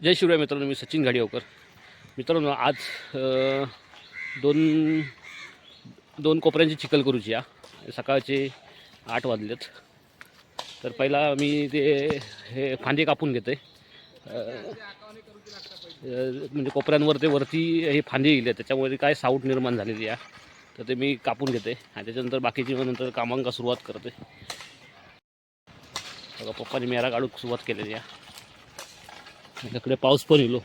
जय शिवराय मित्रांनो मी सचिन घाडीवकर. मित्रांनो आज दोन दोन कोपऱ्यांची चिखल करूची या सकाळचे आठ वाजलेत. तर पहिला मी ते हे फांदे कापून घेते म्हणजे कोपऱ्यांवर ते वरती हे फांदे येईल त्याच्यामध्ये काय साऊट निर्माण झालेली आहे तर ते मी कापून घेते आणि त्याच्यानंतर बाकीची नंतर कामांका सुरुवात करते बघा पप्पाने मेरा काढूक सुरुवात केलेली आहे. इकडे पाऊस पण येलो.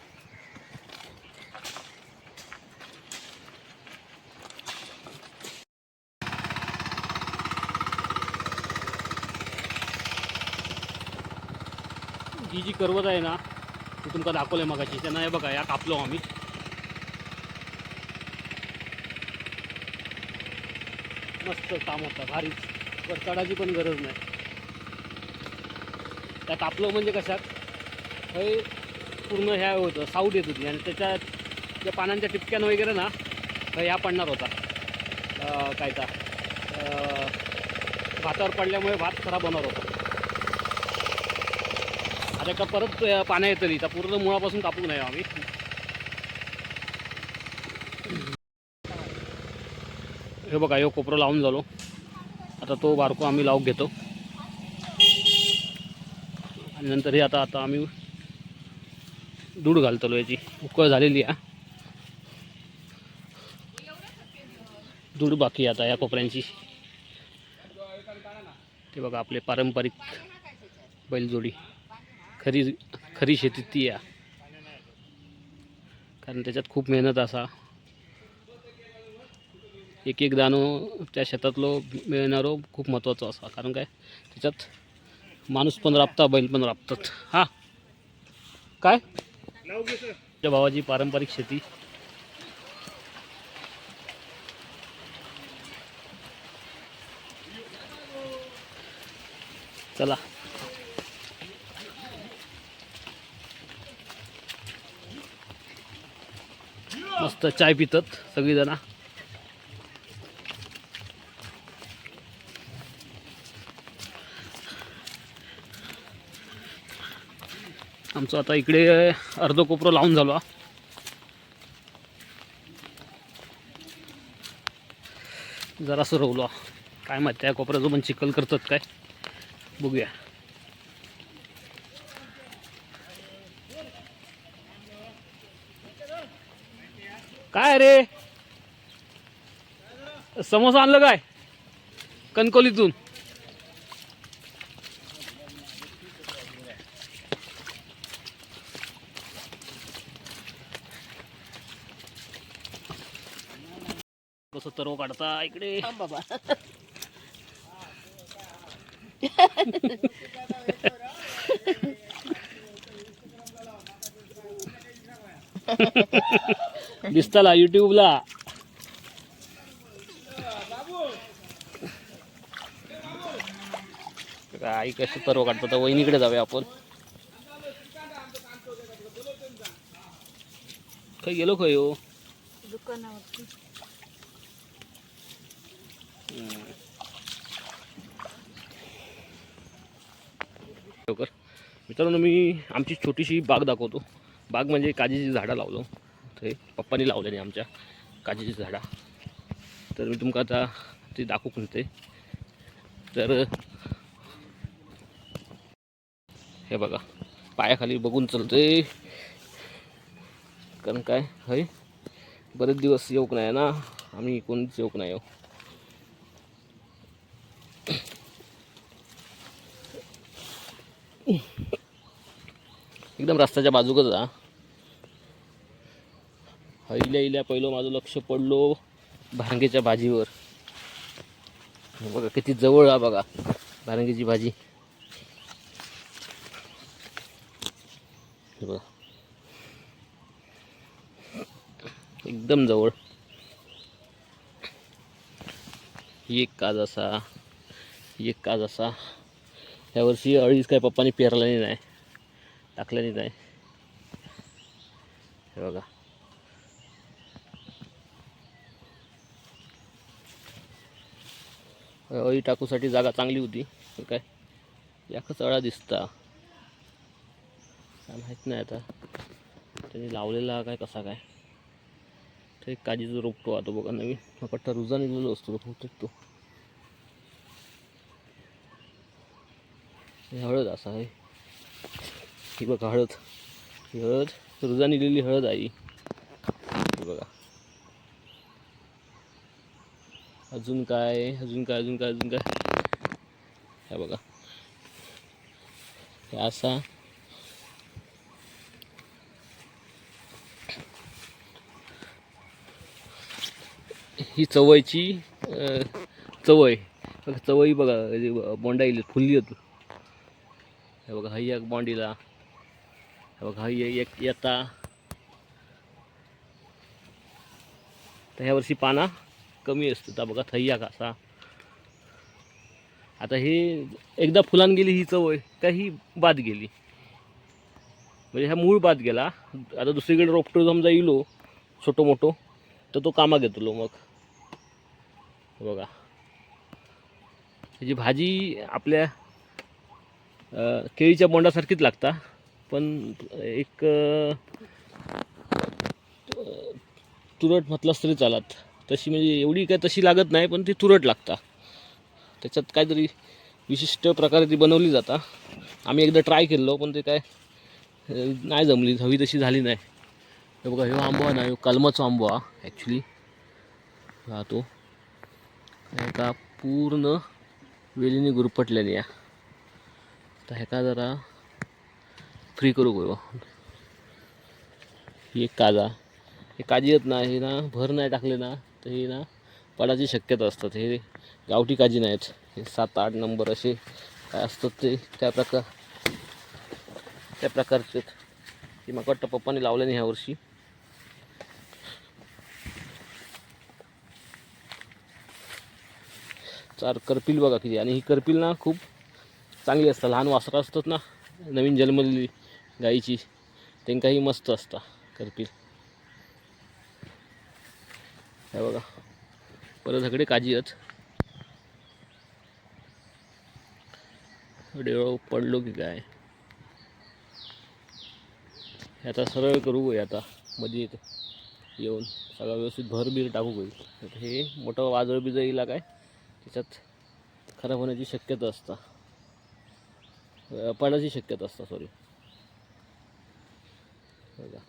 ही जी करवत आहे ना ती तुमका दाखवलंय मगाशी. त्यांना हे बघा या कापलो आम्ही. मस्त काम होतं भारीच वर पण गरज नाही. त्या कापलो म्हणजे कशात? हे पूर्ण ह्या होतं साऊट येत होती. आणि त्याच्या त्या पानांच्या टिपक्यानं वगैरे ना ह्या पडणार होता. काय का भातावर पडल्यामुळे भात खराब होणार होता. आता का परत अं, पाण्या येतं त्या पूर्ण मुळापासून कापू नये आम्ही. हे बघा हे कोपरं लावून झालो. आता तो बारको आम्ही लावून घेतो. आणि नंतर हे आता आता आम्ही दूध घालतलो याची. उकळ झालेली आहे. दूध बाकी आता या कोपऱ्यांची. ते बघा आपले पारंपरिक बैलजोडी. खरी खरी शेती ती या कारण त्याच्यात खूप मेहनत असा. एक एक दाणो त्या शेतातलो मिळणारो खूप महत्त्वाचा असा. कारण काय? त्याच्यात माणूस पण राबता बैल पण राबतात. हां. काय? भावाची पारंपरिक शेती. चला. मस्त चाय पितात सगळीजणा. आमचं आता इकडे अर्ध कोपरं लावून झालो. जरासं रवलो. काय माहिती त्या कोपऱ्याचं पण चिखल करतात काय? बघूया. काय रे? समोसा आणलं काय? कणकोलीतून कसं तरव काढता इकडे? बाबा. दिसताला युट्यूबला आई कसं तरव काढतात आता वहिनीकडे जाऊया आपण. खय गेलो खय हो? दुकानावरती. लवकर. मित्रांनो मी आमची छोटीशी बाग दाखवतो. बाग म्हणजे काजीची झाडं लावलो ते पप्पानी लावलेली आमच्या काजीची झाडा. तर मी तुमका आता ते दाखवून देते. तर हे बघा पायाखाली बघून चलते कारण काय हय? बरेच दिवस येऊक नाही ना. आम्ही कोणीच येऊक नाही हो एकदम रस्त्याच्या बाजूकच जा. हैल्या इल्या पहिलं माझं लक्ष पडलो भांगेच्या भाजीवर. बघा किती जवळ हा बघा भांगेची भाजी. बघा. एकदम जवळ. एक काज असा एक काज असा. ह्यावर्षी अळीच काय पप्पानी पेरलेली नाही. टाकलेली नाही. हे बघा. अळी टाकूसाठी जागा चांगली होती काय? याकच अळा दिसता. काय माहीत नाही आता. त्यांनी लावलेला काय कसा काय? ते काजीचं काजीचा रोपटो आता बघा नवीन. हा पट्टा रुजा निघलेलो असतो बहुतेक तो. हळद असा आहे. ही बघा हळद. ही हळद रुजा निघलेली हळद आहे बघा. अजून काय? अजून काय? अजून काय? अजून काय? हे बघा. हे असा. ही चवयची चवय बघा चवई बघा हे बोंडा येईल फुलली होती हे बघा हाई एक बॉन्डीला हे बघा हाई एक येता. तर ह्या वर्षी पाना कमी असतात तर बघा थैया कसा आता हे एकदा फुलान गेली ही चवय का ही बाद गेली. म्हणजे ह्या मूळ बाद गेला. आता दुसरीकडे रोपटो समजा येलो छोटो मोठो तर तो कामा घेतलो मग. बघा. जी भाजी आपल्या केळीच्या बोंडासारखीच लागता. पण एक तुरट म्हटलंच तरी चालत. तशी म्हणजे एवढी काय तशी लागत नाही पण ती तुरट लागता. त्याच्यात काहीतरी विशिष्ट प्रकारे ती बनवली जाता. आम्ही एकदा ट्राय केलो पण ते काय नाही जमली. हवी तशी झाली नाही. हे बघा ह्यो आंबो ना ह्यो कलमाचा आंबो हा ॲक्च्युली हा तो. एका पूर्ण वेलीने गुरपटलेली या तर ह्याका जरा फ्री करू गो ही एक काजा. हे काजी येत ना हे ना भर नाही टाकले ना तर हे ना पडायची शक्यता असतात. हे गावठी काजी नाहीत. हे सात आठ नंबर असे काय असतात ते त्या प्रकार त्या प्रकारचे की मला वाटतं पप्पाने लावले नाही ह्या वर्षी. चार करपील बघा किती. आणि ही करपील ना खूप चांगली असतात लहान वासरं असतात ना नवीन जन्मलेली गाईची त्यांकाही मस्त असता करपील. हे बघा परत सगळे काजी आहेत. डेळ पडलो की काय? आता सरळ करू गो आता मध्ये येऊन सगळं व्यवस्थित भर बीर टाकू होईल. हे मोठं वाजळ बिजळ येईल काय? त्याच्यात खराब होण्याची शक्यता असता. पडायची शक्यता असता सॉरी बघा.